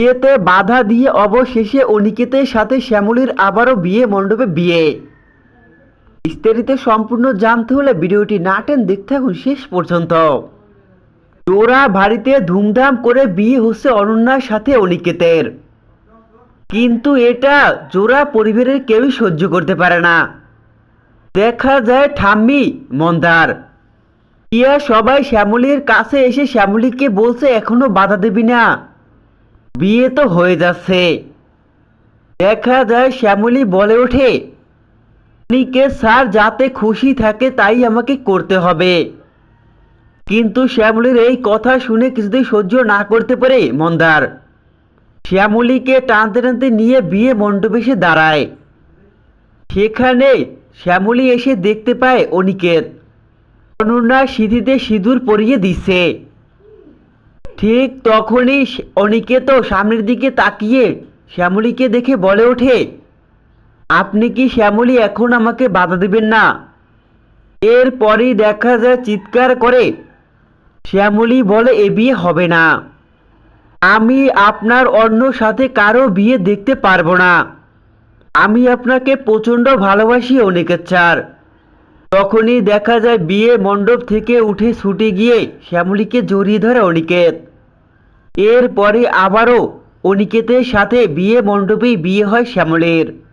বিয়েতে বাধা দিয়ে অবশেষে অনিকেতের সাথে শ্যামলীর আবারও বিয়ে মণ্ডপে বিয়ে। বিস্তারিত সম্পূর্ণ জানতে হলে ভিডিওটি না টেন দেখতে থাকুন শেষ পর্যন্ত। জোড়া বাড়িতে ধুমধাম করে বিয়ে হচ্ছে অনন্যার সাথে অনিকেতের। কিন্তু এটা জোড়া পরিবারের কেউই সহ্য করতে পারে না। দেখা যায় ঠাম্মি মন্দার। ইয়া সবাই শ্যামলীর কাছে এসে শ্যামলীকে বলছে, এখনও বাধা দেবি না। বিয়ে তো হয়ে যাচ্ছে। দেখা যায় শ্যামলী বলে ওঠে অনিকে স্যার যাতে খুশি থাকে তাই আমাকে করতে হবে। কিন্তু শ্যামলীর এই কথা শুনে কিছুতেই সহ্য না করতে পারে মন্দার। শ্যামলীকে টানতে টানতে নিয়ে বিয়ে মণ্ডপে এসে দাঁড়ায়। সেখানে শ্যামলী এসে দেখতে পায় অনিকেত। অনন্যা সিঁথিতে সিঁদুর পরিয়ে দিচ্ছে। ঠিক তখনই অনিকেত সামনের দিকে তাকিয়ে শ্যামলীকে দেখে বলে ওঠে, আপনি কি শ্যামলী এখন আমাকে বাধা দেবেন না? এরপরেই দেখা যায় চিৎকার করে, শ্যামলী বলে, এ বিয়ে হবে না। আমি আপনার অন্য সাথে কারও বিয়ে দেখতে পারব না। আমি আপনাকে প্রচণ্ড ভালোবাসি অনেকের চার তখনই দেখা যায় বিয়ে মণ্ডপ থেকে উঠে ছুটে গিয়ে শ্যামলীকে জড়িয়ে ধরে অনিকেত। এরপরে আবারও অনিকেতের সাথে বিয়ে মণ্ডপেই বিয়ে হয় শ্যামলের।